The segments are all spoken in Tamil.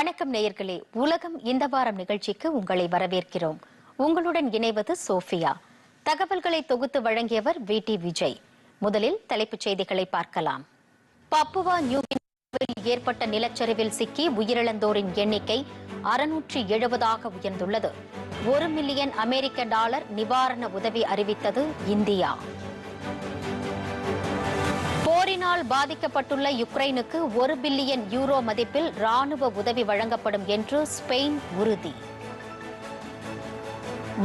வணக்கம் நேயர்களே. உலகம் இந்த வாரம் நிகழ்ச்சிக்கு உங்களை வரவேற்கிறோம். உங்களுடன் இணைவது சோஃபியா. தகவல்களை தொகுத்து வழங்கியவர் வி. டி. விஜய். முதலில் தலைப்புச் செய்திகளை பார்க்கலாம். பப்புவா நியூகினியாவில் ஏற்பட்ட நிலச்சரிவில் சிக்கி உயிரிழந்தோரின் எண்ணிக்கை அறுநூற்றி எழுபதாக உயர்ந்துள்ளது. ஒரு மில்லியன் அமெரிக்க டாலர் நிவாரண உதவி அறிவித்தது இந்தியா. போரினால் பாதிக்கப்பட்டுள்ள யுக்ரைனுக்கு ஒரு பில்லியன் யூரோ மதிப்பில் ராணுவ உதவி வழங்கப்படும் என்று ஸ்பெயின் உறுதி.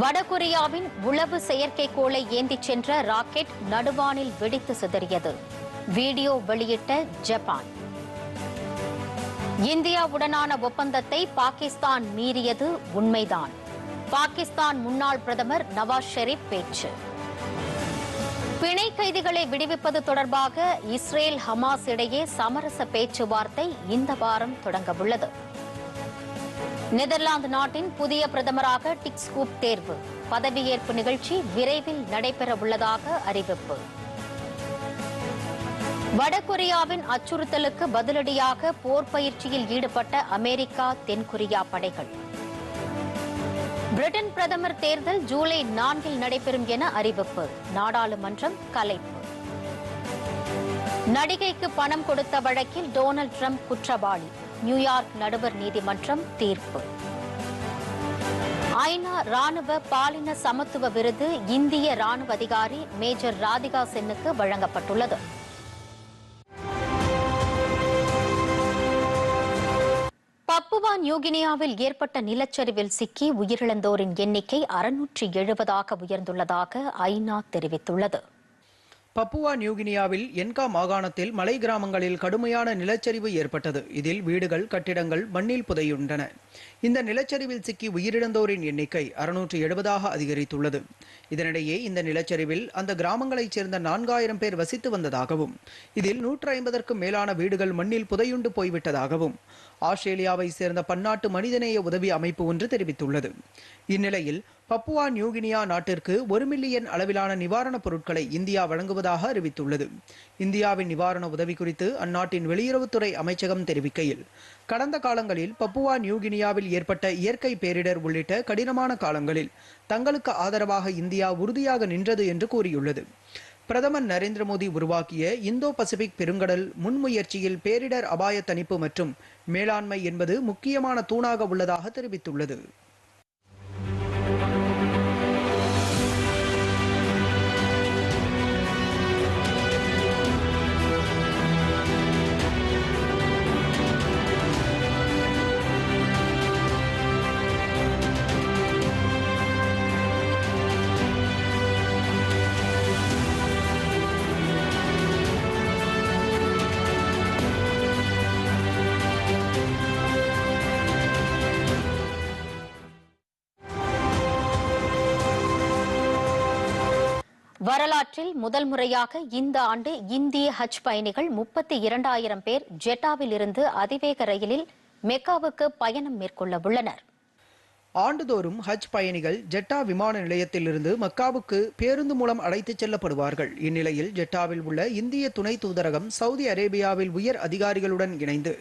வடகொரியாவின் உளவு செயற்கைக்கோளை ஏந்திச் சென்ற ராக்கெட் நடுவானில் வெடித்து சிதறியது. வீடியோ வெளியிட்ட ஜப்பான். இந்தியாவுடனான ஒப்பந்தத்தை பாகிஸ்தான் மீறியது உண்மைதான். பாகிஸ்தான் முன்னாள் பிரதமர் நவாஸ் ஷெரீப் பேச்சு. பிணை கைதிகளை விடுவிப்பது தொடர்பாக இஸ்ரேல் ஹமாஸ் இடையே சமரச பேச்சுவார்த்தை இந்த வாரம் தொடங்கவுள்ளது. நெதர்லாந்து நாட்டின் புதிய பிரதமராக டிக்ஸ்கூப் தேர்வு. பதவியேற்பு நிகழ்ச்சி விரைவில் நடைபெற உள்ளதாக அறிவிப்பு. வடகொரியாவின் அச்சுறுத்தலுக்கு பதிலடியாக போர் பயிற்சியில் ஈடுபட்ட அமெரிக்கா தென்கொரியா படைகள். பிரிட்டன் பிரதமர் தேர்தல் ஜூலை நான்கில் நடைபெறும் என அறிவிப்பு. நாடாளுமன்றம் கலைப்பு. நடிகைக்கு பணம் கொடுத்த வழக்கில் டொனால்ட் ட்ரம்ப் குற்றவாளி. நியூயார்க் நடுவர் நீதிமன்றம் தீர்ப்பு. ஐநா ராணுவ பாலின சமத்துவ விருது இந்திய ராணுவ அதிகாரி மேஜர் ராதிகா சென்னுக்கு வழங்கப்பட்டுள்ளது. நியூகினியாவில் ஏற்பட்ட நிலச்சரிவில் சிக்கி உயிரிழந்தோரின் எண்ணிக்கை அறுநூற்றி எழுபதாக உயர்ந்துள்ளதாக ஐநா தெரிவித்துள்ளது. பப்புவா நியூகினியாவில் என்கா மாகாணத்தில் மலை கிராமங்களில் கடுமையான நிலச்சரிவு ஏற்பட்டது. இதில் வீடுகள் கட்டிடங்கள் மண்ணில் புதையுண்டன. இந்த நிலச்சரிவில் சிக்கி உயிரிழந்தோரின் எண்ணிக்கை அறுநூற்று எழுபதாக அதிகரித்துள்ளது. இதனிடையே இந்த நிலச்சரிவில் அந்த கிராமங்களைச் சேர்ந்த நான்காயிரம் பேர் வசித்து வந்ததாகவும் இதில் நூற்று ஐம்பதற்கும் மேலான வீடுகள் மண்ணில் புதையுண்டு போய்விட்டதாகவும் ஆஸ்திரேலியாவை சேர்ந்த பன்னாட்டு மனிதநேய உதவி அமைப்பு ஒன்று தெரிவித்துள்ளது. இந்நிலையில் பப்புவா நியூகினியா நாட்டிற்கு ஒரு மில்லியன் அளவிலான நிவாரணப் பொருட்களை இந்தியா வழங்குவதாக அறிவித்துள்ளது. இந்தியாவின் நிவாரண உதவி குறித்து அந்நாட்டின் வெளியுறவுத்துறை அமைச்சகம் தெரிவிக்கையில் கடந்த காலங்களில் பப்புவா நியூகினியாவில் ஏற்பட்ட இயற்கை பேரிடர் உள்ளிட்ட கடினமான காலங்களில் தங்களுக்கு ஆதரவாக இந்தியா உறுதியாக நின்றது என்று கூறியுள்ளது. பிரதமர் நரேந்திர மோடி உருவாக்கிய இந்தோ பசிபிக் பெருங்கடல் முன்முயற்சியில் பேரிடர் அபாய தணிப்பு மற்றும் மேலாண்மை என்பது முக்கியமான தூணாக உள்ளதாக தெரிவித்துள்ளது. வரலாற்றில் முதல் முறையாக இந்த ஆண்டு இந்திய ஹஜ் பயணிகள் முப்பத்தி இரண்டாயிரம் பேர் ஜெட்டாவில் இருந்து அதிவேக ரயிலில் மெக்காவுக்கு பயணம் மேற்கொள்ள உள்ளனர். ஆண்டுதோறும் ஹஜ் பயணிகள் ஜெட்டா விமான நிலையத்திலிருந்து மக்காவுக்கு பேருந்து மூலம் அழைத்துச் செல்லப்படுவார்கள். இந்நிலையில் ஜெட்டாவில் உள்ள இந்திய துணை தூதரகம் சவுதி அரேபியாவில் உயர் அதிகாரிகளுடன் இணைந்து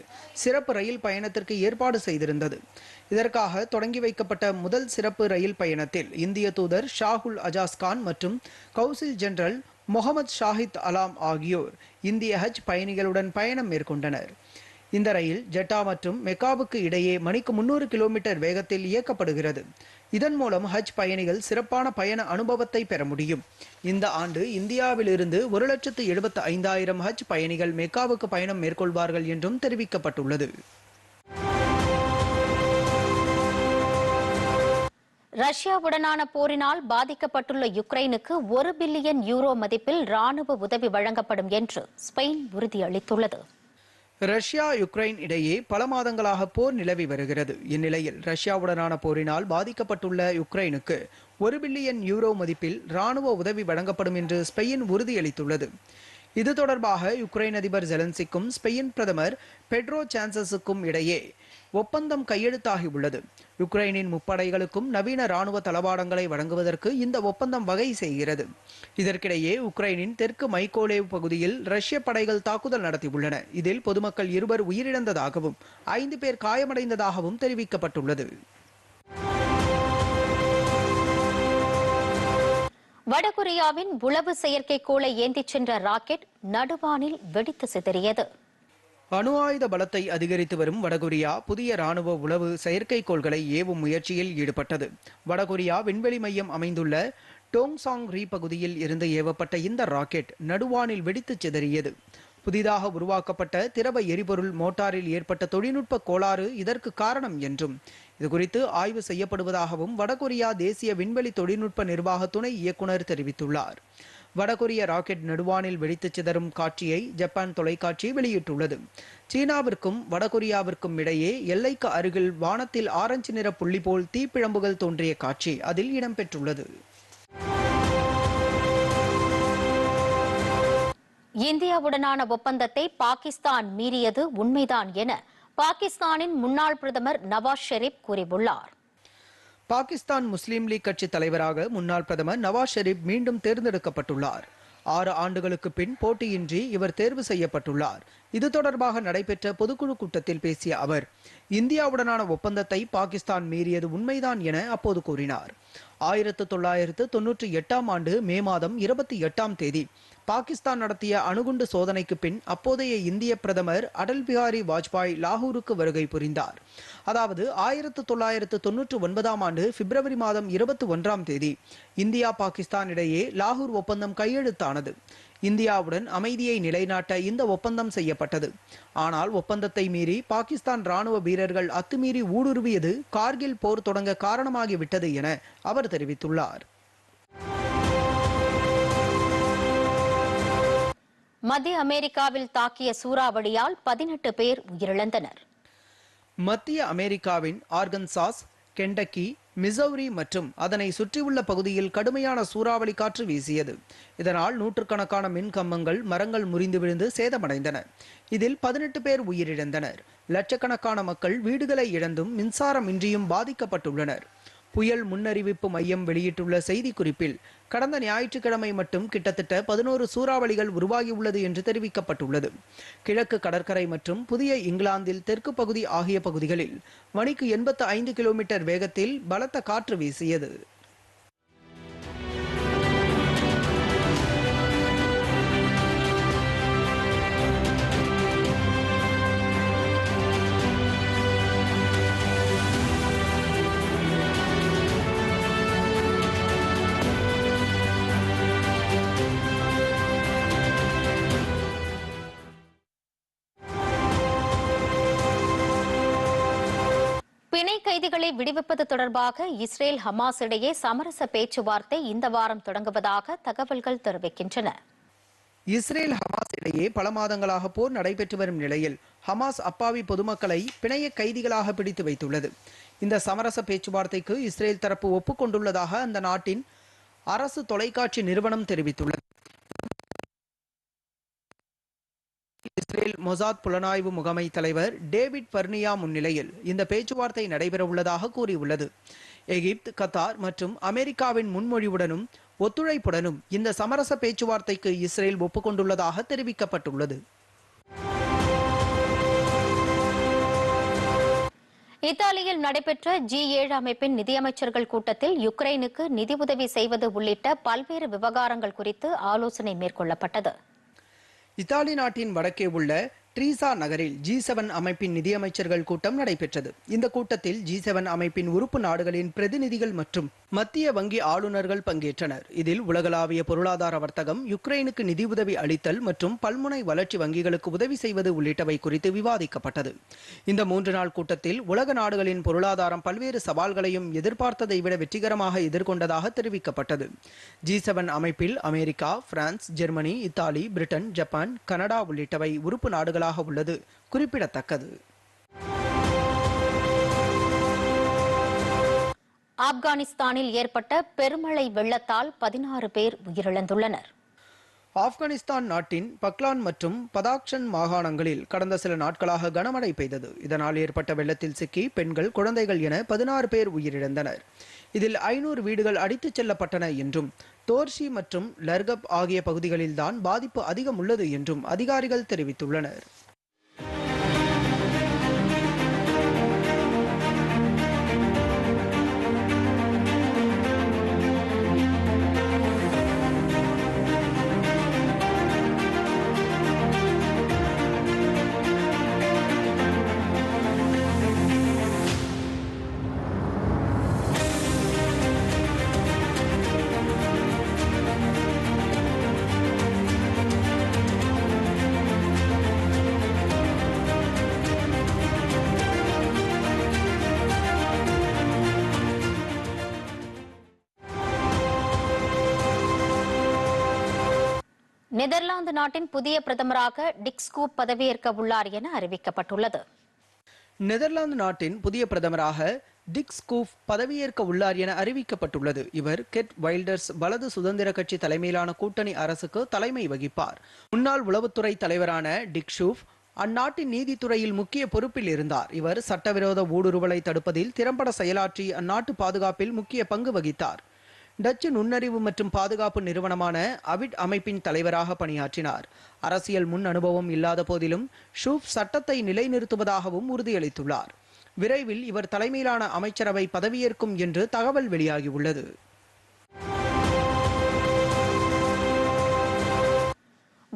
சிறப்பு ரயில் பயணத்திற்கு ஏற்பாடு செய்திருந்தது. இதற்காக தொடங்கி வைக்கப்பட்ட முதல் சிறப்பு ரயில் பயணத்தில் இந்திய தூதர் ஷாகுல் அஜாஸ் கான் மற்றும் கவுசில் ஜெனரல் முகமது ஷாஹித் அலாம் ஆகியோர் இந்திய ஹஜ் பயணிகளுடன் பயணம் மேற்கொண்டனர். இந்த ரயில் ஜெட்டா மற்றும் மெக்காவுக்கு இடையே மணிக்கு முன்னூறு கிலோமீட்டர் வேகத்தில் இயக்கப்படுகிறது. இதன் மூலம் ஹஜ் பயணிகள் சிறப்பான பயண அனுபவத்தை பெற முடியும். இந்த ஆண்டு இந்தியாவிலிருந்து ஒரு லட்சத்து எழுபத்து ஐந்தாயிரம் ஹஜ் பயணிகள் மெக்காவுக்கு பயணம் மேற்கொள்வார்கள் என்றும் தெரிவிக்கப்பட்டுள்ளது. ரஷ்யாவுடனான போரினால் பாதிக்கப்பட்டுள்ள யுக்ரைனுக்கு ஒரு பில்லியன் யூரோ மதிப்பில் ராணுவ உதவி வழங்கப்படும் என்று ஸ்பெயின் உறுதியளித்துள்ளது. ரஷ்யா யுக்ரைன் இடையே பல மாதங்களாக போர் நிலவி வருகிறது. இந்நிலையில் ரஷ்யாவுடனான போரினால் பாதிக்கப்பட்டுள்ள யுக்ரைனுக்கு ஒரு பில்லியன் யூரோ மதிப்பில் ராணுவ உதவி வழங்கப்படும் என்று ஸ்பெயின் உறுதியளித்துள்ளது. இது தொடர்பாக யுக்ரைன் அதிபர் ஜெலன்சிக்கும் ஸ்பெயின் பிரதமர் பெட்ரோ சான்சஸுக்கும் இடையே ஒப்பந்தம் கையெழுத்தாகியுள்ளது. யுக்ரைனின் முப்படைகளுக்கும் நவீன ராணுவ தளவாடங்களை வழங்குவதற்கு இந்த ஒப்பந்தம் வகை செய்கிறது. இதற்கிடையே உக்ரைனின் தெற்கு மைக்கோலேவ் பகுதியில் ரஷ்ய படைகள் தாக்குதல் நடத்தியுள்ளன. இதில் பொதுமக்கள் இருவர் உயிரிழந்ததாகவும் ஐந்து பேர் காயமடைந்ததாகவும் தெரிவிக்கப்பட்டுள்ளது. வடகொரியாவின் உளவு செயற்கைக்கோளை ஏந்திச் சென்ற ராக்கெட் நடுவானில் வெடித்து சிதறியது. அணு ஆயுத பலத்தை அதிகரித்து வரும் வடகொரியா புதிய ராணுவ உளவு செயற்கைக்கோள்களை ஏவும் முயற்சியில் ஈடுபட்டது. வடகொரியா விண்வெளி மையம் அமைந்துள்ள டோங்சாங் ரீ பகுதியில் இருந்து ஏவப்பட்ட இந்த ராக்கெட் நடுவானில் வெடித்து சிதறியது. புதிதாக உருவாக்கப்பட்ட திரவ எரிபொருள் மோட்டாரில் ஏற்பட்ட தொழில்நுட்ப கோளாறு இதற்கு காரணம் என்றும் இதுகுறித்து ஆய்வு செய்யப்படுவதாகவும் வடகொரியா தேசிய விண்வெளி தொழில்நுட்ப நிர்வாக துணை இயக்குனர் தெரிவித்துள்ளார். வடகொரிய ராக்கெட் நடுவானில் வெடித்துச் சிதறும் காட்சியை ஜப்பான் தொலைக்காட்சி வெளியிட்டுள்ளது. சீனாவிற்கும் வடகொரியாவிற்கும் இடையே எல்லைக்கு அருகில் வானத்தில் ஆரஞ்சு நிற புள்ளி போல் தீப்பிழம்புகள் தோன்றிய காட்சி அதில் இடம்பெற்றுள்ளது. இந்தியாவுடனான ஒப்பந்தத்தை பாகிஸ்தான் மீறியது உண்மைதான் என பாகிஸ்தானின் முன்னாள் பிரதமர் நவாஸ் ஷெரீப் கூறியுள்ளார். பாகிஸ்தான் முஸ்லீம் லீக் கட்சி தலைவராக முன்னாள் பிரதமர் நவாஸ் ஷெரீப் மீண்டும் தேர்ந்தெடுக்கப்பட்டுள்ளார். ஆறு ஆண்டுகளுக்கு பின் போட்டியின்றி இவர் தேர்வு செய்யப்பட்டுள்ளார். இது தொடர்பாக நடைபெற்ற பொதுக்குழு கூட்டத்தில் பேசிய அவர் இந்தியாவுடனான ஒப்பந்தத்தை பாகிஸ்தான் மீறியது உண்மைதான் என அப்போது கூறினார். ஆயிரத்து தொள்ளாயிரத்து தொன்னூற்றி எட்டாம் ஆண்டு மே மாதம் இருபத்தி எட்டாம் தேதி பாகிஸ்தான் நடத்திய அணுகுண்டு சோதனைக்கு பின் அப்போதைய இந்திய பிரதமர் அடல் பிஹாரி வாஜ்பாய் லாகூருக்கு வருகை புரிந்தார். அதாவது ஆயிரத்து தொள்ளாயிரத்து தொன்னூற்று ஒன்பதாம் ஆண்டு பிப்ரவரி மாதம் இருபத்தி ஒன்றாம் தேதி இந்தியா பாகிஸ்தான் இடையே லாகூர் ஒப்பந்தம் கையெழுத்தானது. இந்தியாவுடன் அமைதியை நிலைநாட்ட இந்த ஒப்பந்தம் செய்யப்பட்டது. ஆனால் ஒப்பந்தத்தை மீறி பாகிஸ்தான் ராணுவ வீரர்கள் அத்துமீறி ஊடுருவியது கார்கில் போர் தொடங்க காரணமாகிவிட்டது என அவர் தெரிவித்துள்ளார். மத்திய அமெரிக்காவில் தாக்கிய சூறாவளியால் பதினெட்டு பேர் உயிரிழந்தனர். மத்திய அமெரிக்காவின் ஆர்கன்சாஸ் கெண்டக்கி மிசௌரி மற்றும் அதனை சுற்றியுள்ள பகுதியில் கடுமையான சூறாவளி காற்று வீசியது. இதனால் நூற்றுக்கணக்கான மின் கம்பங்கள் மரங்கள் முறிந்து விழுந்து சேதமடைந்தன. இதில் பதினெட்டு பேர் உயிரிழந்தனர். லட்சக்கணக்கான மக்கள் வீடுகளை இழந்தும் மின்சாரமின்றியும் பாதிக்கப்பட்டுள்ளனர். புயல் முன்னறிவிப்பு மையம் வெளியிட்டுள்ள செய்திக்குறிப்பில் கடந்த ஞாயிற்றுக்கிழமை மட்டும் கிட்டத்தட்ட பதினோரு சூறாவளிகள் உருவாகியுள்ளது என்று தெரிவிக்கப்பட்டுள்ளது. கிழக்கு கடற்கரை மற்றும் புதிய இங்கிலாந்தில் தெற்கு பகுதி ஆகிய பகுதிகளில் மணிக்கு எண்பத்து ஐந்து கிலோமீட்டர் வேகத்தில் பலத்த காற்று வீசியது. கைதிகளை விடுவிப்பது தொடர்பாக இஸ்ரேல் ஹமாஸ் இடையே சமரச பேச்சுவார்த்தை இந்த வாரம் தொடங்குவதாக தகவல்கள் தெரிவிக்கின்றன. இஸ்ரேல் ஹமாஸ் இடையே பல மாதங்களாக போர் நடைபெற்று வரும் நிலையில் ஹமாஸ் அப்பாவி பொதுமக்களை பிணைய கைதிகளாக பிடித்து வைத்துள்ளது. இந்த சமரச பேச்சுவார்த்தைக்கு இஸ்ரேல் தரப்பு ஒப்புக்கொண்டுள்ளதாக அந்த நாட்டின் அரசு தொலைக்காட்சி நிறுவனம் தெரிவித்துள்ளது. இஸ்ரேல் மொசாத் புலனாய்வு முகமை தலைவர் டேவிட் பர்னியா முன்னிலையில் இந்த பேச்சுவார்த்தை நடைபெறவுள்ளதாக கூறியுள்ளது. எகிப்து கத்தார் மற்றும் அமெரிக்காவின் முன்மொழிவுடனும் ஒத்துழைப்புடனும் இந்த சமரச பேச்சுவார்த்தைக்கு இஸ்ரேல் ஒப்புக்கொண்டுள்ளதாக தெரிவிக்கப்பட்டுள்ளது. இத்தாலியில் நடைபெற்ற ஜி ஏழு அமைப்பின் நிதியமைச்சர்கள் கூட்டத்தில் யுக்ரைனுக்கு நிதி உதவி செய்வது உள்ளிட்ட பல்வேறு விவகாரங்கள் குறித்து ஆலோசனை மேற்கொள்ளப்பட்டது. இத்தாலி நாட்டின் வடக்கே உள்ள ட்ரீசா நகரில் ஜி செவன் அமைப்பின் நிதியமைச்சர்கள் கூட்டம் நடைபெற்றது. இந்த கூட்டத்தில் ஜி செவன் அமைப்பின் உறுப்பு நாடுகளின் பிரதிநிதிகள் மற்றும் மத்திய வங்கி ஆளுநர்கள் பங்கேற்றனர். இதில் உலகளாவிய பொருளாதார வர்த்தகம் யுக்ரைனுக்கு நிதியுதவி அளித்தல் மற்றும் பல்முனை வளர்ச்சி வங்கிகளுக்கு உதவி செய்வது உள்ளிட்டவை குறித்து விவாதிக்கப்பட்டது. இந்த மூன்று நாள் கூட்டத்தில் உலக நாடுகளின் பொருளாதாரம் பல்வேறு சவால்களையும் எதிர்பார்த்ததை விட வெற்றிகரமாக எதிர்கொண்டதாக தெரிவிக்கப்பட்டது. ஜி செவன் அமைப்பில் America France Germany Italy Britain Japan Canada உள்ளிட்டவை உறுப்பு நாடுகள் நாடுகளாக உள்ளது. குறிப்பிடத்தக்கது. ஆப்கானிஸ்தானில் ஏற்பட்ட பெருமழை வெள்ளத்தால் பதினாறு பேர் உயிரிழந்துள்ளனர். ஆப்கானிஸ்தான் நாட்டின் பக்லான் மற்றும் பதாக்ஷன் மாகாணங்களில் கடந்த சில நாட்களாக கனமழை பெய்தது. இதனால் ஏற்பட்ட வெள்ளத்தில் சிக்கி பெண்கள் குழந்தைகள் என பதினாறு பேர் உயிரிழந்தனர். இதில் ஐநூறு வீடுகள் அடித்துச் செல்லப்பட்டன என்றும் தோர்ஷி மற்றும் லர்கப் ஆகிய பகுதிகளில்தான் பாதிப்பு அதிகம் உள்ளது என்றும் அதிகாரிகள் தெரிவித்துள்ளனர். நெதர்லாந்து நாட்டின் புதிய பிரதமராக டிக்ஸ்கூப் பதவியேற்க உள்ளார் என அறிவிக்கப்பட்டுள்ளது. நெதர்லாந்து நாட்டின் புதிய பிரதமராக டிக் ஸ்கூப் பதவியேற்க உள்ளார் என அறிவிக்கப்பட்டுள்ளது. இவர் கெட் வைல்டர்ஸ் வலது சுதந்திர கட்சி தலைமையிலான கூட்டணி அரசுக்கு தலைமை வகிப்பார். முன்னாள் உளவுத்துறை தலைவரான டிக் ஷூஃப் அந்நாட்டின் நீதித்துறையில் முக்கிய பொறுப்பில் இருந்தார். இவர் சட்டவிரோத ஊடுருவலை தடுப்பதில் திறம்பட செயலாற்றி அந்நாட்டு பாதுகாப்பில் முக்கிய பங்கு வகித்தார். டச்சு நுண்ணறிவு மற்றும் பாதுகாப்பு நிறுவனமான அவிட் அமைப்பின் தலைவராக பணியாற்றினார். அரசியல் முன் அனுபவம் இல்லாத போதிலும் ஷூப் சட்டத்தை நிலைநிறுத்துவதாகவும் உறுதியளித்துள்ளார். விரைவில் இவர் தலைமையிலான அமைச்சரவை பதவியேற்கும் என்று தகவல் வெளியாகியுள்ளது.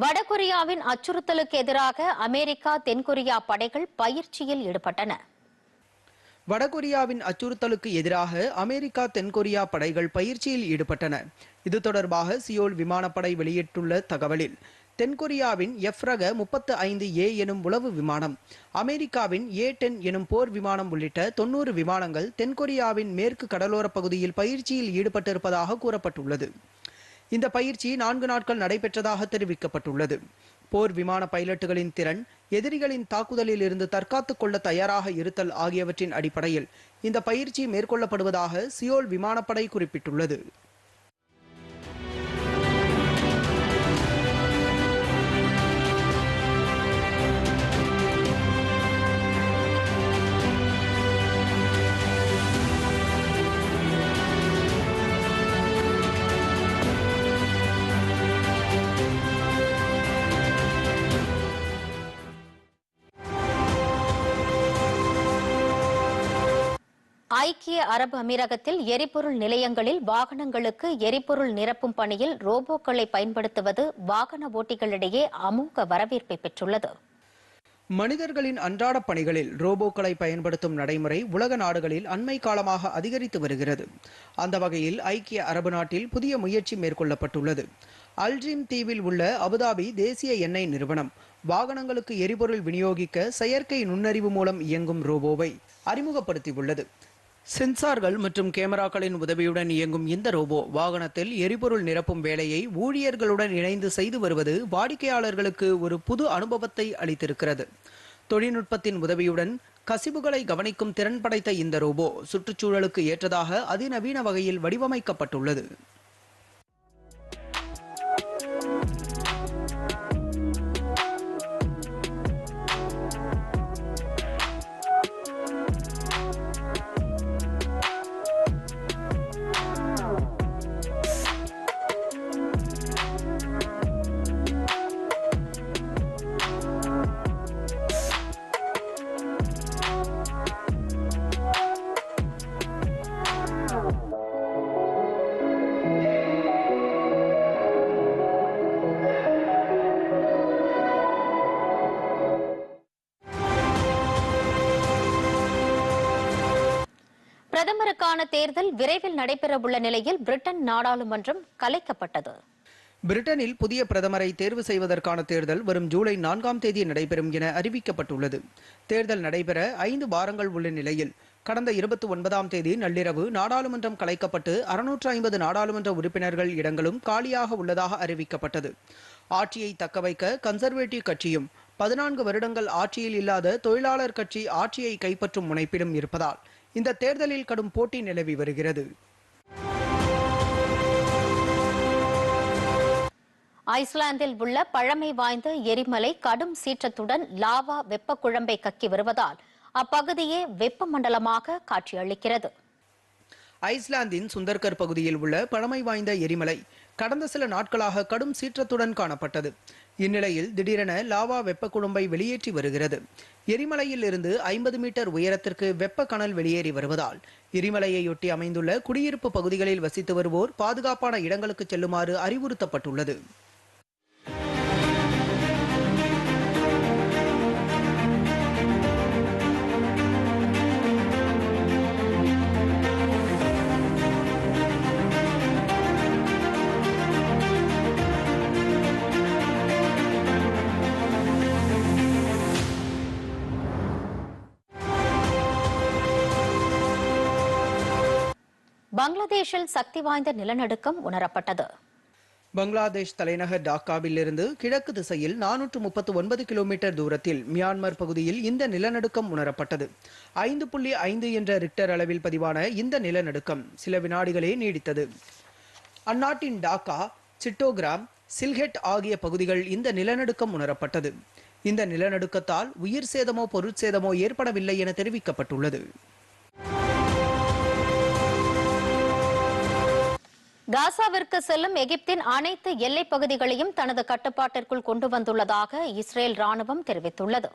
வடகொரியாவின் அச்சுறுத்தலுக்கு எதிராக அமெரிக்கா தென்கொரியா படைகள் பயிற்சியில் ஈடுபட்டன. வடகொரியாவின் அச்சுறுத்தலுக்கு எதிராக அமெரிக்கா தென்கொரியா படைகள் பயிற்சியில் ஈடுபட்டன. இது தொடர்பாக சியோல் விமானப்படை வெளியிட்டுள்ள தகவலில் தென்கொரியாவின் எஃப் ரக முப்பத்து ஐந்து ஏ எனும் உளவு விமானம் அமெரிக்காவின் ஏ டென் எனும் போர் விமானம் உள்ளிட்ட தொன்னூறு விமானங்கள் தென்கொரியாவின் மேற்கு கடலோரப் பகுதியில் பயிற்சியில் ஈடுபட்டிருப்பதாக கூறப்பட்டுள்ளது. இந்த பயிற்சி நான்கு நாட்கள் நடைபெற்றதாக தெரிவிக்கப்பட்டுள்ளது. போர் விமான பைலட்டுகளின் திறன் எதிரிகளின் தாக்குதலில் இருந்து தற்காத்துக் கொள்ள தயாராக இருத்தல் ஆகியவற்றின் அடிப்படையில் இந்த பயிற்சி மேற்கொள்ளப்படுவதாக சியோல் விமானப்படை குறிப்பிட்டுள்ளது. ஐக்கிய அரபு அமீரகத்தில் எரிபொருள் நிலையங்களில் வாகனங்களுக்கு எரிபொருள் நிரப்பும் பணியில் ரோபோக்களை பயன்படுத்துவது வாகன ஓட்டிகளிடையே அமோக வரவேற்பை பெற்றுள்ளது. மனிதர்களின் அன்றாட பணிகளில் ரோபோக்களை பயன்படுத்தும் நடைமுறை உலக நாடுகளில் அண்மை காலமாக அதிகரித்து வருகிறது. அந்த வகையில் ஐக்கிய அரபு நாட்டில் புதிய முயற்சி மேற்கொள்ளப்பட்டுள்ளது. அல்ட்ரீம் தீவில் உள்ள அபுதாபி தேசிய எண்ணெய் நிறுவனம் வாகனங்களுக்கு எரிபொருள் விநியோகிக்க செயற்கை நுண்ணறிவு மூலம் இயங்கும் ரோபோவை அறிமுகப்படுத்தியுள்ளது. சென்சார்கள் மற்றும் கேமராக்களின் உதவியுடன் இயங்கும் இந்த ரோபோ வாகனத்தில் எரிபொருள் நிரப்பும் வேலையை ஊழியர்களுடன் இணைந்து செய்து வருவது வாடிக்கையாளர்களுக்கு ஒரு புது அனுபவத்தை அளித்திருக்கிறது. தொழில்நுட்பத்தின் உதவியுடன் கசிவுகளை கவனிக்கும் திறன் படைத்த இந்த ரோபோ சுற்றுச்சூழலுக்கு ஏற்றதாக அதிநவீன வகையில் வடிவமைக்கப்பட்டுள்ளது. பிரதமருக்கான தேர்தல் விரைவில் நடைபெறவுள்ள நிலையில் பிரிட்டன் நாடாளுமன்றம் கலைக்கப்பட்டது. பிரிட்டனில் புதிய பிரதமரை தேர்வு செய்வதற்கான தேர்தல் வரும் ஜூலை நான்காம் தேதி நடைபெறும் என அறிவிக்கப்பட்டுள்ளது. தேர்தல் நடைபெற ஐந்து வாரங்கள் உள்ள நிலையில் கடந்த இருபத்தி ஒன்பதாம் தேதி நள்ளிரவு நாடாளுமன்றம் கலைக்கப்பட்டு அறுநூற்று ஐம்பது நாடாளுமன்ற உறுப்பினர்கள் இடங்களும் காலியாக உள்ளதாக அறிவிக்கப்பட்டது. ஆட்சியை தக்கவைக்க கன்சர்வேட்டிவ் கட்சியும் பதினான்கு வருடங்கள் ஆட்சியில் இல்லாத தொழிலாளர் கட்சி ஆட்சியை கைப்பற்றும் முனைப்பிலும் இருப்பதால் இந்த தேர்தலில் கடும் போட்டி நிலவி வருகிறது. ஐஸ்லாந்தில் உள்ள பழமை வாய்ந்த எரிமலை கடும் சீற்றத்துடன் லாவா வெப்ப குழம்பை கக்கி வருவதால் அப்பகுதியே வெப்பமண்டலமாக காட்சியளிக்கிறது ஐஸ்லாந்தின் சுந்தர்கர் பகுதியில் உள்ள பழமை வாய்ந்த எரிமலை கடந்த சில நாட்களாக கடும் சீற்றத்துடன் காணப்பட்டது. இந்நிலையில் திடீரென லாவா வெப்ப குழம்பை வெளியேற்றி வருகிறது. எரிமலையில் இருந்து ஐம்பது மீட்டர் உயரத்திற்கு வெப்ப கனல் வெளியேறி வருவதால் எரிமலையையொட்டி அமைந்துள்ள குடியிருப்பு பகுதிகளில் வசித்து வருவோர் பாதுகாப்பான இடங்களுக்கு செல்லுமாறு அறிவுறுத்தப்பட்டுள்ளது. பங்களாதேஷில் சக்தி வாய்ந்த நிலநடுக்கம் உணரப்பட்டது. பங்களாதேஷ் தலைநகர் டாக்காவிலிருந்து கிழக்கு திசையில் நானூற்று முப்பத்து ஒன்பது கிலோமீட்டர் தூரத்தில் மியான்மர் பகுதியில் இந்த நிலநடுக்கம் உணரப்பட்டது. ஐந்து புள்ளி ஐந்து என்ற ரிக்டர் அளவில் பதிவான இந்த நிலநடுக்கம் சில வினாடிகளே நீடித்தது. அந்நாட்டின் டாக்கா சிட்டோகிராம் சில்ஹெட் ஆகிய பகுதிகள் இந்த நிலநடுக்கம் உணரப்பட்டது. இந்த நிலநடுக்கத்தால் உயிர் சேதமோ பொருட்சேதமோ ஏற்படவில்லை என தெரிவிக்கப்பட்டுள்ளது. காசாவிற்கு செல்லும் எகிப்தின் அனைத்து எல்லைப் பகுதிகளையும் தனது கட்டுப்பாட்டிற்குள் கொண்டு வந்துள்ளதாக இஸ்ரேல் ராணுவம் தெரிவித்துள்ளது.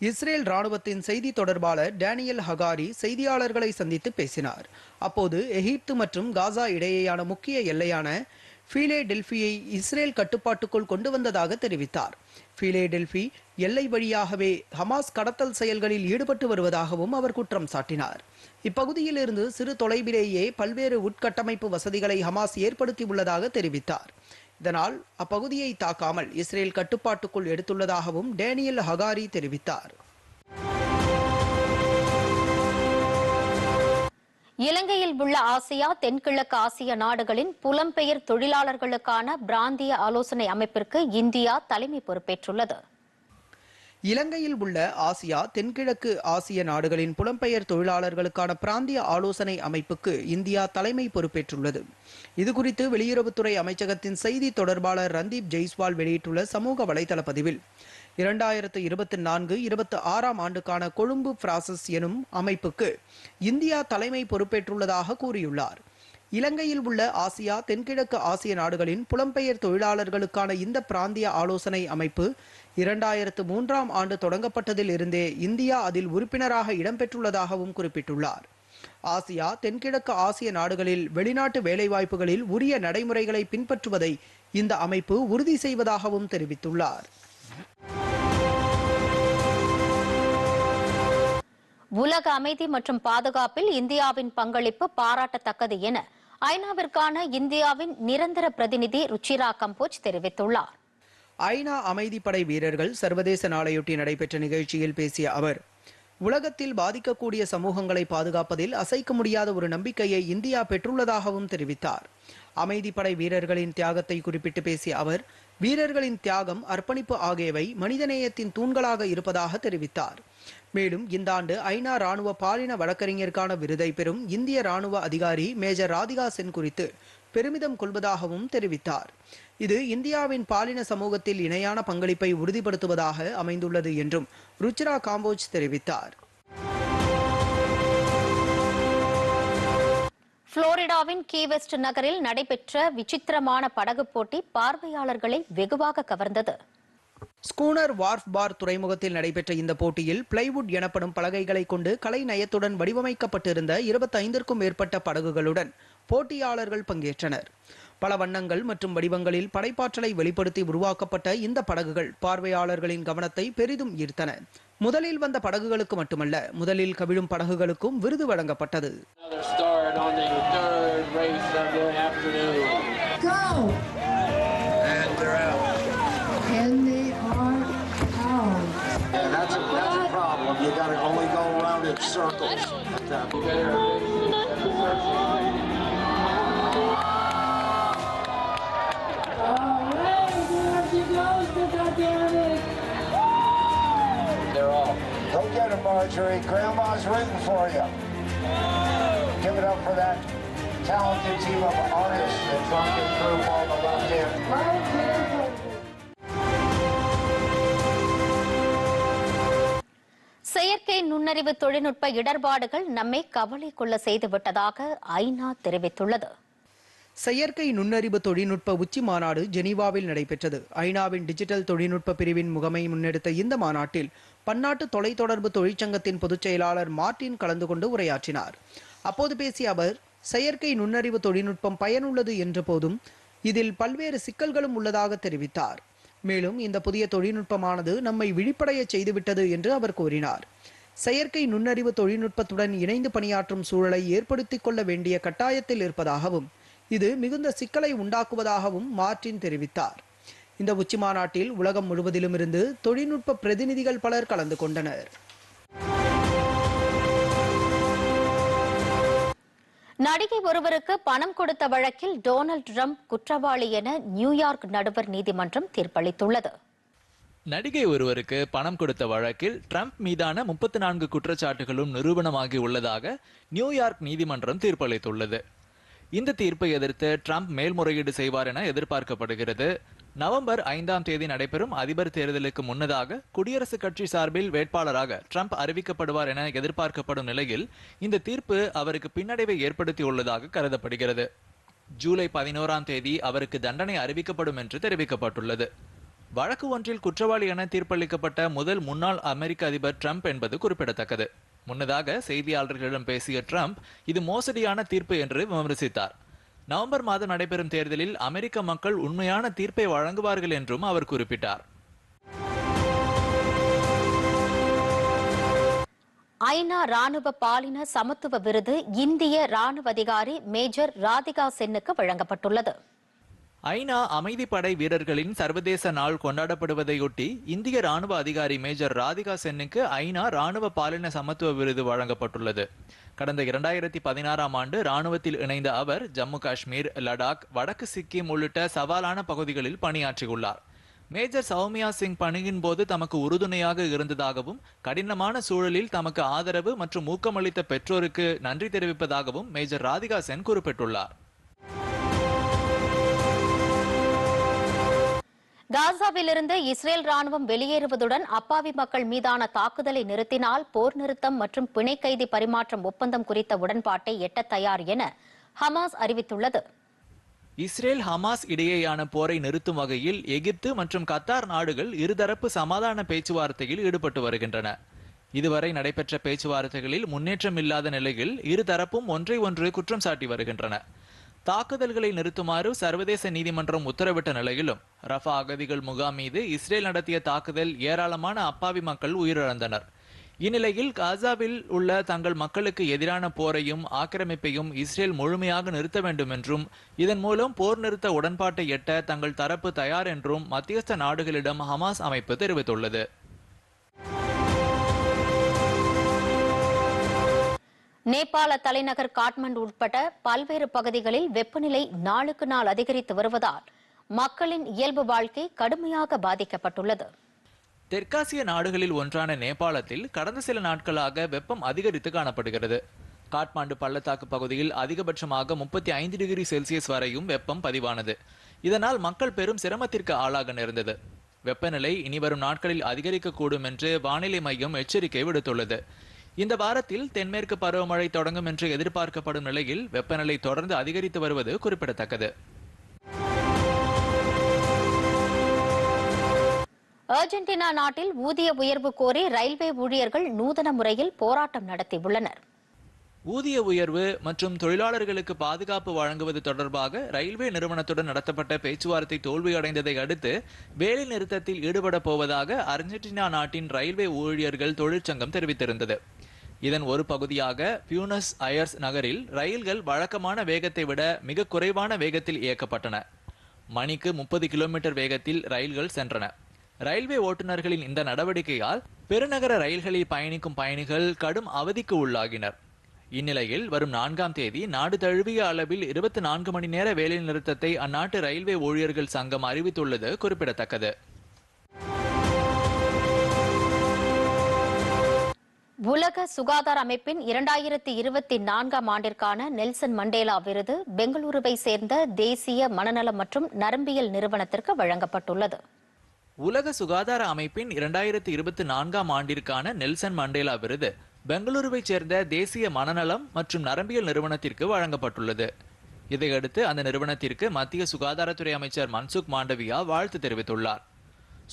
இஸ்ரேல் ராணுவத்தின் செய்தி தொடர்பாளர் டேனியல் ஹகாரி செய்தியாளர்களை சந்தித்து பேசினார். அப்போது எகிப்து மற்றும் காசா இடையேயான முக்கிய எல்லையான ஃபீலே டெல்பியை இஸ்ரேல் கட்டுப்பாட்டுக்குள் கொண்டு வந்ததாக தெரிவித்தார். பிலேடெல்பி எல்லை வழியாகவே ஹமாஸ் கடத்தல் செயல்களில் ஈடுபட்டு வருவதாகவும் அவர் குற்றம் சாட்டினார். இப்பகுதியில் இருந்து சிறு தொலைவிலேயே பல்வேறு உட்கட்டமைப்பு வசதிகளை ஹமாஸ் ஏற்படுத்தியுள்ளதாக தெரிவித்தார். இதனால் அப்பகுதியை தாக்காமல் இஸ்ரேல் கட்டுப்பாட்டுக்குள் எடுத்துள்ளதாகவும் டேனியல் ஹகாரி தெரிவித்தார். இலங்கையில் உள்ள ஆசியா தென்கிழக்கு ஆசிய நாடுகளின் புலம்பெயர் தொழிலாளர்களுக்கான பிராந்திய ஆலோசனை அமைப்பிற்கு இந்தியா தலைமை பொறுப்பேற்றுள்ளது. இலங்கையில் உள்ள ஆசியா தென்கிழக்கு ஆசிய நாடுகளின் புலம்பெயர் தொழிலாளர்களுக்கான பிராந்திய ஆலோசனை அமைப்புக்கு இந்தியா தலைமை பொறுப்பேற்றுள்ளது. இதுகுறித்து வெளியுறவுத்துறை அமைச்சகத்தின் செய்தி தொடர்பாளர் ரந்தீப் ஜெய்ஸ்வால் வெளியிட்டுள்ள சமூக வலைதள பதிவில் இரண்டாயிரத்து இருபத்தி நான்கு இருபத்தி ஆறாம் ஆண்டுக்கான கொழும்பு பிராசஸ் எனும் அமைப்புக்கு இந்தியா தலைமை பொறுப்பேற்றுள்ளதாக கூறியுள்ளார். இலங்கையில் உள்ள ஆசியா தென்கிழக்கு ஆசிய நாடுகளின் புலம்பெயர் தொழிலாளர்களுக்கான இந்த பிராந்திய ஆலோசனை அமைப்பு இரண்டாயிரத்து மூன்றாம் ஆண்டு தொடங்கப்பட்டதில் இருந்தே இந்தியா அதில் உறுப்பினராக இடம்பெற்றுள்ளதாகவும் குறிப்பிட்டுள்ளார். ஆசியா தென்கிழக்கு ஆசிய நாடுகளில் வெளிநாட்டு வேலைவாய்ப்புகளில் உரிய நடைமுறைகளை பின்பற்றுவதை இந்த அமைப்பு உறுதி செய்வதாகவும் தெரிவித்துள்ளார். உலக அமைதி மற்றும் பாதுகாப்பில் இந்தியாவின் பங்களிப்பு பாராட்டத்தக்கது என ஐநாவிற்கான இந்தியாவின் நிரந்தர பிரதிநிதி ருச்சிரா கம்போஜ் தெரிவித்துள்ளார். ஐநா அமைதிப்படை வீரர்கள் சர்வதேச நாளையொட்டி நடைபெற்ற நிகழ்ச்சியில் பேசிய அவர் உலகத்தில் பாதிக்கக்கூடிய சமூகங்களை பாதுகாப்பதில் அசைக்க முடியாத ஒரு நம்பிக்கையை இந்தியா பெற்றுள்ளதாகவும் தெரிவித்தார். அமைதிப்படை வீரர்களின் தியாகத்தை குறிப்பிட்டு பேசிய அவர் வீரர்களின் தியாகம் அர்ப்பணிப்பு ஆகியவை மனிதநேயத்தின் தூண்களாக இருப்பதாக தெரிவித்தார். மேலும் இந்த ஆண்டு ஐநா ராணுவ பாலின வழக்கறிஞருக்கான விருதை பெறும் இந்திய ராணுவ அதிகாரி மேஜர் ராதிகா சென் குறித்து பெருமிதம் கொள்வதாகவும் தெரிவித்தார். இது இந்தியாவின் பாலின சமூகத்தில் இணையான பங்களிப்பை உறுதிப்படுத்துவதாக அமைந்துள்ளது என்றும் ருச்சிரா காம்போஜ் தெரிவித்தார். புளோரிடாவின் கீவெஸ்ட் நகரில் நடைபெற்ற விசித்திரமான படகு போட்டி பார்வையாளர்களை வெகுவாக கவர்ந்தது. ஸ்கூனர் வார்ஃப் பார் துறைமுகத்தில் நடைபெற்ற இந்த போட்டியில் பிளைவுட் எனப்படும் பலகைகளை கொண்டு கலை நயத்துடன் வடிவமைக்கப்பட்டிருந்த இருபத்தைந்திற்கும் மேற்பட்ட படகுகளுடன் போட்டியாளர்கள் பங்கேற்றனர். பல வண்ணங்கள் மற்றும் வடிவங்களில் படைப்பாற்றலை வெளிப்படுத்தி உருவாக்கப்பட்ட இந்த படகுகள் பார்வையாளர்களின் கவனத்தை பெரிதும் ஈர்த்தன. முதலில் வந்த படகுகளுக்கு மட்டுமல்ல முதலில் கவிழும் படகுகளுக்கும் விருது வழங்கப்பட்டது. Another start on the third race of Marjorie. Grandma's rooting for you. Give it up for that talented team of artists Trump can prove all the left hand. செயற்கை நுண்ணறிவு தொழில்நுட்ப இடர்பாடுகள் நம்மை கவலை கொள்ள செய்துவிட்டதாக ஐநா தெரிவித்துள்ளது செயற்கை நுண்ணறிவு தொழில்நுட்ப உச்சி மாநாடு ஜெனீவாவில் நடைபெற்றது ஐநாவின் டிஜிட்டல் தொழில்நுட்ப பிரிவின் முகமை முன்னெடுத்த இந்த மாநாட்டில் பன்னாட்டு தொலைத்தொடர்பு தொழிற்சங்கத்தின் பொதுச் செயலாளர் மார்ட்டின் கலந்து கொண்டு உரையாற்றினார். அப்போது பேசிய அவர் செயற்கை நுண்ணறிவு தொழில்நுட்பம் பயனுள்ளது என்ற போதும் இதில் பல்வேறு சிக்கல்களும் உள்ளதாக தெரிவித்தார். மேலும் இந்த புதிய தொழில்நுட்பமானது நம்மை விழிப்படைய செய்துவிட்டது என்று அவர் கூறினார். செயற்கை நுண்ணறிவு தொழில்நுட்பத்துடன் இணைந்து பணியாற்றும் சூழலை ஏற்படுத்திக் கொள்ள வேண்டிய கட்டாயத்தில் இருப்பதாகவும் இது மிகுந்த சிக்கலை உண்டாக்குவதாகவும் மார்ட்டின் தெரிவித்தார். இந்த உச்சி மாநாட்டில் உலகம் முழுவதிலும் இருந்து தொழில்நுட்ப பிரதிநிதிகள் பலர் கலந்து கொண்டனர். நடிகை ஒருவருக்கு பணம் கொடுத்த வழக்கில் டொனால்ட் ட்ரம்ப் குற்றவாளி என நியூயார்க் நடுவர் நீதிமன்றம் தீர்ப்பளித்துள்ளது. நடிகை ஒருவருக்கு பணம் கொடுத்த வழக்கில் ட்ரம்ப் மீதான முப்பத்தி நான்கு குற்றச்சாட்டுகளும் நிரூபணமாகி உள்ளதாக நியூயார்க் நீதிமன்றம் தீர்ப்பளித்துள்ளது. இந்த தீர்ப்பை எதிர்த்து ட்ரம்ப் மேல்முறையீடு செய்வார் என எதிர்பார்க்கப்படுகிறது. நவம்பர் ஐந்தாம் தேதி நடைபெறும் அதிபர் தேர்தலுக்கு முன்னதாக குடியரசுக் கட்சி சார்பில் வேட்பாளராக ட்ரம்ப் அறிவிக்கப்படுவார் என எதிர்பார்க்கப்படும் நிலையில் இந்த தீர்ப்பு அவருக்கு பின்னடைவை ஏற்படுத்தியுள்ளதாக கருதப்படுகிறது. ஜூலை பதினோராம் தேதி அவருக்கு தண்டனை அறிவிக்கப்படும் என்று தெரிவிக்கப்பட்டுள்ளது. வழக்கு ஒன்றில் குற்றவாளி என தீர்ப்பளிக்கப்பட்ட முதல் முன்னாள் அமெரிக்க அதிபர் ட்ரம்ப் என்பது குறிப்பிடத்தக்கது. முன்னதாக செய்தியாளர்களிடம் பேசிய ட்ரம்ப் இது மோசடியான தீர்ப்பு என்று விமர்சித்தார். நவம்பர் மாதம் நடைபெறும் தேர்தலில் அமெரிக்க மக்கள் உண்மையான தீர்ப்பை வழங்குவார்கள் என்றும் அவர் குறிப்பிட்டார். ஐநா ராணுவ பாலின சமத்துவ விருது இந்திய ராணுவ அதிகாரி மேஜர் ராதிகா சென்னுக்கு வழங்கப்பட்டுள்ளது. ஐநா அமைதிப்படை வீரர்களின் சர்வதேச நாள் கொண்டாடப்படுவதையொட்டி இந்திய ராணுவ அதிகாரி மேஜர் ராதிகா சென்னுக்கு ஐநா ராணுவ பாலின சமத்துவ விருது வழங்கப்பட்டுள்ளது. கடந்த இரண்டாயிரத்தி பதினாறாம் ஆண்டு ராணுவத்தில் இணைந்த அவர் ஜம்மு காஷ்மீர் லடாக் வடக்கு சிக்கிம் உள்ளிட்ட சவாலான பகுதிகளில் பணியாற்றியுள்ளார். மேஜர் சௌமியா சிங் பணியின் போது தமக்கு உறுதுணையாக இருந்ததாகவும் கடினமான சூழலில் தமக்கு ஆதரவு மற்றும் ஊக்கமளித்த பெற்றோருக்கு நன்றி தெரிவிப்பதாகவும் மேஜர் ராதிகா சென் குறிப்பிட்டுள்ளார். காசாவிலிருந்து இஸ்ரேல் ராணுவம் வெளியேறுவதுடன் அப்பாவி மக்கள் மீதான தாக்குதலை நிறுத்தினால் போர் நிறுத்தம் மற்றும் பிணை கைதி பரிமாற்றம் ஒப்பந்தம் குறித்த உடன்பாட்டை எட்ட தயார் என ஹமாஸ் அறிவித்துள்ளது. இஸ்ரேல் ஹமாஸ் இடையேயான போரை நிறுத்தும் வகையில் எகிப்து மற்றும் கத்தார் நாடுகள் இருதரப்பு சமாதான பேச்சுவார்த்தையில் ஈடுபட்டு வருகின்றன. இதுவரை நடைபெற்ற பேச்சுவார்த்தைகளில் முன்னேற்றம் இல்லாத நிலையில் இருதரப்பும் ஒன்றை ஒன்று குற்றம் சாட்டி வருகின்றன. தாக்குதல்களை நிறுத்துமாறு சர்வதேச நீதிமன்றம் உத்தரவிட்ட நிலையிலும் ரஃபா அகதிகள் முகாம் மீது இஸ்ரேல் நடத்திய தாக்குதல் ஏராளமான அப்பாவி மக்கள் உயிரிழந்தனர். இந்நிலையில் காசாவில் உள்ள தங்கள் மக்களுக்கு எதிரான போரையும் ஆக்கிரமிப்பையும் இஸ்ரேல் முழுமையாக நிறுத்த வேண்டும் என்றும் இதன் மூலம் போர் நிறுத்த உடன்பாட்டை எட்ட தங்கள் தரப்பு தயார் என்றும் மத்தியஸ்த நாடுகளிடம் ஹமாஸ் அமைப்பு தெரிவித்துள்ளது. நேபாள தலைநகர் காட்மண்டு உட்பட பல்வேறு பகுதிகளில் வெப்பநிலை நாளுக்கு நாள் அதிகரித்து வருவதால் மக்களின் இயல்பு வாழ்க்கை கடுமையாக பாதிக்கப்பட்டுள்ளது. தெற்காசிய நாடுகளில் ஒன்றான நேபாளத்தில் கடந்த சில நாட்களாக வெப்பம் அதிகரித்து காணப்படுகிறது. காட்மாண்டு பள்ளத்தாக்கு பகுதியில் அதிகபட்சமாக முப்பத்தி ஐந்து டிகிரி செல்சியஸ் வரையும் வெப்பம் பதிவானது. இதனால் மக்கள் பெரும் சிரமத்திற்கு ஆளாக நேர்ந்தது. வெப்பநிலை இனிவரும் நாட்களில் அதிகரிக்கக்கூடும் என்று வானிலை மையம் எச்சரிக்கை விடுத்துள்ளது. இந்த வாரத்தில் தென்மேற்கு பருவமழை தொடங்கும் என்று எதிர்பார்க்கப்படும் நிலையில் வெப்பநிலை தொடர்ந்து அதிகரித்து வருவது குறிப்பிடத்தக்கது. அர்ஜென்டினா நாட்டில் ஊதிய உயர்வு கோரி ரயில்வே ஊழியர்கள் நூதன முறையில் போராட்டம் நடத்தியுள்ளனர். ஊதிய உயர்வு மற்றும் தொழிலாளர்களுக்கு பாதுகாப்பு வழங்குவது தொடர்பாக ரயில்வே நிறுவனத்துடன் நடத்தப்பட்ட பேச்சுவார்த்தை தோல்வியடைந்ததை அடுத்து வேலை நிறுத்தத்தில் ஈடுபட போவதாக அர்ஜென்டினா நாட்டின் ரயில்வே ஊழியர்கள் தொழிற்சங்கம் தெரிவித்திருந்தது. இதன் ஒரு பகுதியாக பியூனஸ் அயர்ஸ் நகரில் ரயில்கள் வழக்கமான வேகத்தை விட மிக குறைவான வேகத்தில் இயக்கப்பட்டன. மணிக்கு முப்பது கிலோமீட்டர் வேகத்தில் ரயில்கள் சென்றன. ரயில்வே ஓட்டுநர்களின் இந்த நடவடிக்கையால் பெருநகர ரயில்களில் பயணிக்கும் பயணிகள் கடும் அவதிக்கு உள்ளாகினர். இந்நிலையில் வரும் நான்காம் தேதி நாடு தழுவிய அளவில் இருபத்தி நான்கு மணி நேர வேலை நிறுத்தத்தை அந்நாட்டு ரயில்வே ஊழியர்கள் சங்கம் அறிவித்துள்ளது குறிப்பிடத்தக்கது. உலக சுகாதார அமைப்பின் இரண்டாயிரத்தி இருபத்தி நான்காம் ஆண்டிற்கான நெல்சன் மண்டேலா விருது பெங்களூருவை சேர்ந்த தேசிய மனநலம் மற்றும் நரம்பியல் நிறுவனத்திற்கு வழங்கப்பட்டுள்ளது. உலக சுகாதார அமைப்பின் இரண்டாயிரத்தி இருபத்தி நான்காம் ஆண்டிற்கான நெல்சன் மண்டேலா விருது பெங்களூருவைச் சேர்ந்த தேசிய மனநலம் மற்றும் நரம்பியல் நிறுவனத்திற்கு வழங்கப்பட்டுள்ளது. இதையடுத்து அந்த நிறுவனத்திற்கு மத்திய சுகாதாரத்துறை அமைச்சர் மன்சுக் மாண்டவியா வாழ்த்து தெரிவித்துள்ளார்.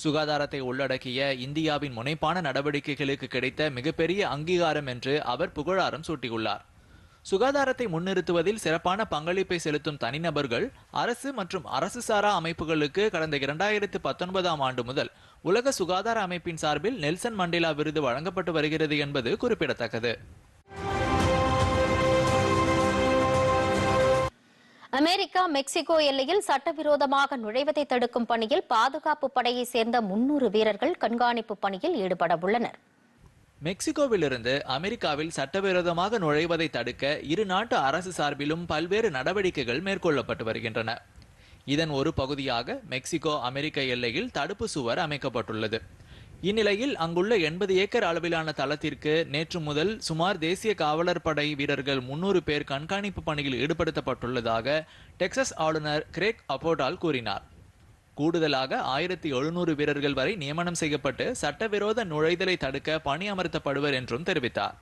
சுகாதாரத்தை உள்ளடக்கிய இந்தியாவின் முனைப்பான நடவடிக்கைகளுக்கு கிடைத்த மிகப்பெரிய அங்கீகாரம் என்று அவர் புகழாரம் சூட்டியுள்ளார். சுகாதாரத்தை முன்னிறுத்துவதில் சிறப்பான பங்களிப்பை செலுத்தும் தனிநபர்கள் அரசு மற்றும் அரசு சாரா அமைப்புகளுக்கு கடந்த இரண்டாயிரத்து பத்தொன்பதாம் ஆண்டு முதல் உலக சுகாதார அமைப்பின் சார்பில் நெல்சன் மண்டேலா விருது வழங்கப்பட்டு வருகிறது என்பது குறிப்பிடத்தக்கது. அமெரிக்கா மெக்சிகோ எல்லையில் சட்டவிரோதமாக நுழைவதை தடுக்கும் பணியில் பாதுகாப்பு படையை சேர்ந்த முன்னூறு வீரர்கள் கண்காணிப்பு பணியில் ஈடுபட உள்ளனர். மெக்சிகோவிலிருந்து அமெரிக்காவில் சட்டவிரோதமாக நுழைவதை தடுக்க இரு நாட்டு அரசு சார்பிலும் பல்வேறு நடவடிக்கைகள் மேற்கொள்ளப்பட்டு வருகின்றன. இதன் ஒரு பகுதியாக மெக்சிகோ அமெரிக்க எல்லையில் தடுப்பு சுவர் அமைக்கப்பட்டுள்ளது. இந்நிலையில் அங்குள்ள எண்பது ஏக்கர் அளவிலான தளத்திற்கு நேற்று முதல் சுமார் தேசிய காவலர் படை வீரர்கள் முன்னூறு பேர் கண்காணிப்பு பணியில் ஈடுபடுத்தப்பட்டுள்ளதாக டெக்சஸ் ஆளுநர் கிரேக் அப்போடால் கூறினார். கூடுதலாக ஆயிரத்தி எழுநூறு வீரர்கள் வரை நியமனம் செய்யப்பட்டு சட்டவிரோத நுழைதலை தடுக்க பணி அமர்த்தப்படுவர் என்றும் தெரிவித்தார்.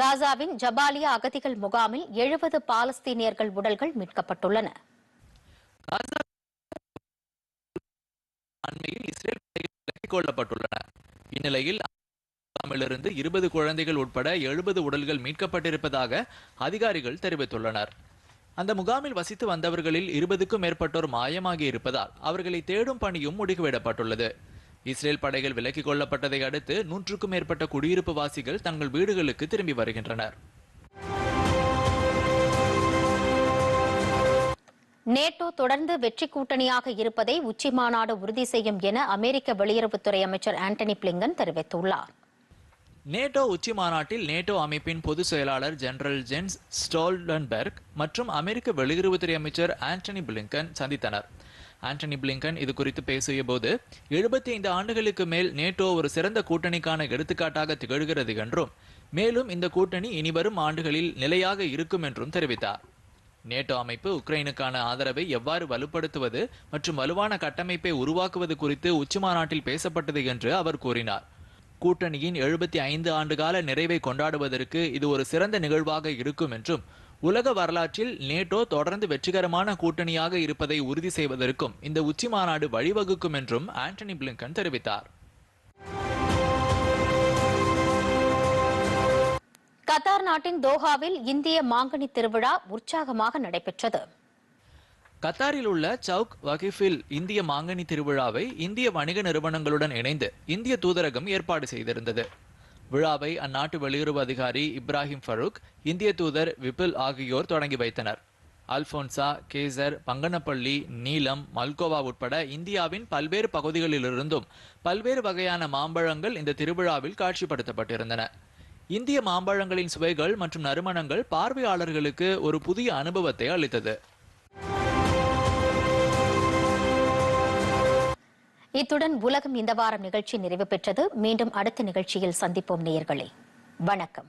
காசாவின் ஜபாலியா அகதிகள் முகாமில் எழுபது பாலஸ்தீனியர்கள் உடல்கள் மீட்கப்பட்டுள்ளன. அண்மையில் இஸ்ரேல் விலக்கிக் கொள்ளப்பட்டுள்ளன. இந்நிலையில் முகாமிலிருந்து இருபது குழந்தைகள் உட்பட எழுபது உடல்கள் மீட்கப்பட்டிருப்பதாக அதிகாரிகள் தெரிவித்துள்ளனர். அந்த முகாமில் வசித்து வந்தவர்களில் இருபதுக்கும் மேற்பட்டோர் மாயமாகி இருப்பதால் அவர்களை தேடும் பணியும் முடுக்கிவிடப்பட்டுள்ளது. இஸ்ரேல் படைகள் விலக்கிக் கொள்ளப்பட்டதை அடுத்து நூற்றுக்கும் மேற்பட்ட குடியிருப்பு வாசிகள் தங்கள் வீடுகளுக்கு திரும்பி வருகின்றனர். நேட்டோ தொடர்ந்து வெற்றி கூட்டணியாக இருப்பதை உச்சி மாநாடு உறுதி செய்யும் என அமெரிக்க வெளியுறவுத்துறை அமைச்சர் ஆண்டனி பிளிங்கன் தெரிவித்துள்ளார். நேட்டோ உச்சி மாநாட்டில் நேட்டோ அமைப்பின் பொதுச் செயலாளர் ஜெனரல் ஜென்ஸ் ஸ்டோல்டன்பெர்க் மற்றும் அமெரிக்க வெளியுறவுத்துறை அமைச்சர் ஆண்டனி பிளிங்கன் சந்தித்தனர். ஆண்டனி பிளிங்கன் இது குறித்து பேசிய போது எழுபத்தி ஐந்து ஆண்டுகளுக்கு மேல் நேட்டோ ஒரு சிறந்த கூட்டணிக்கான எடுத்துக்காட்டாக திகழ்கிறது என்றும் மேலும் இந்த கூட்டணி இனிவரும் ஆண்டுகளில் நிலையாக இருக்கும் என்றும் தெரிவித்தார். நேட்டோ அமைப்பு உக்ரைனுக்கான ஆதரவை எவ்வாறு வலுப்படுத்துவது மற்றும் வலுவான கட்டமைப்பை உருவாக்குவது குறித்து உச்சிமாநாட்டில் பேசப்பட்டது என்று அவர் கூறினார். கூட்டணியின் எழுபத்தி ஐந்து ஆண்டுகால நிறைவை கொண்டாடுவதற்கு இது ஒரு சிறந்த நிகழ்வாக இருக்கும் என்றும் உலக வரலாற்றில் நேட்டோ தொடர்ந்து வெற்றிகரமான கூட்டணியாக இருப்பதை உறுதி செய்வதற்கும் இந்த உச்சி மாநாடு வழிவகுக்கும் என்றும் ஆண்டனி பிளிங்கன் தெரிவித்தார். கத்தார் நாட்டின் தோஹாவில் இந்திய மாங்கனி திருவிழா உற்சாகமாக நடைபெற்றது. கத்தாரில் உள்ள சவுக் வகிஃபில் இந்திய மாங்கனி திருவிழாவை இந்திய வணிக நிறுவனங்களுடன் இணைந்து இந்திய தூதரகம் ஏற்பாடு செய்திருந்தது. விழாவை அந்நாட்டு வெளியுறவு அதிகாரி இப்ராஹிம் ஃபரூக் இந்திய தூதர் விபில் ஆகியோர் தொடங்கி வைத்தனர். அல்போன்சா கேசர் பங்கனப்பள்ளி நீலம் மல்கோவா உட்பட இந்தியாவின் பல்வேறு பகுதிகளிலிருந்தும் பல்வேறு வகையான மாம்பழங்கள் இந்த திருவிழாவில் காட்சிப்படுத்தப்பட்டிருந்தன. இந்திய மாம்பழங்களின் சுவைகள் மற்றும் நறுமணங்கள் பார்வையாளர்களுக்கு ஒரு புதிய அனுபவத்தை அளித்தது. இத்துடன் உலகம் இந்த வாரம் நிகழ்ச்சி நிறைவு பெற்றது. மீண்டும் அடுத்த நிகழ்ச்சியில் சந்திப்போம் நேயர்களே. வணக்கம்.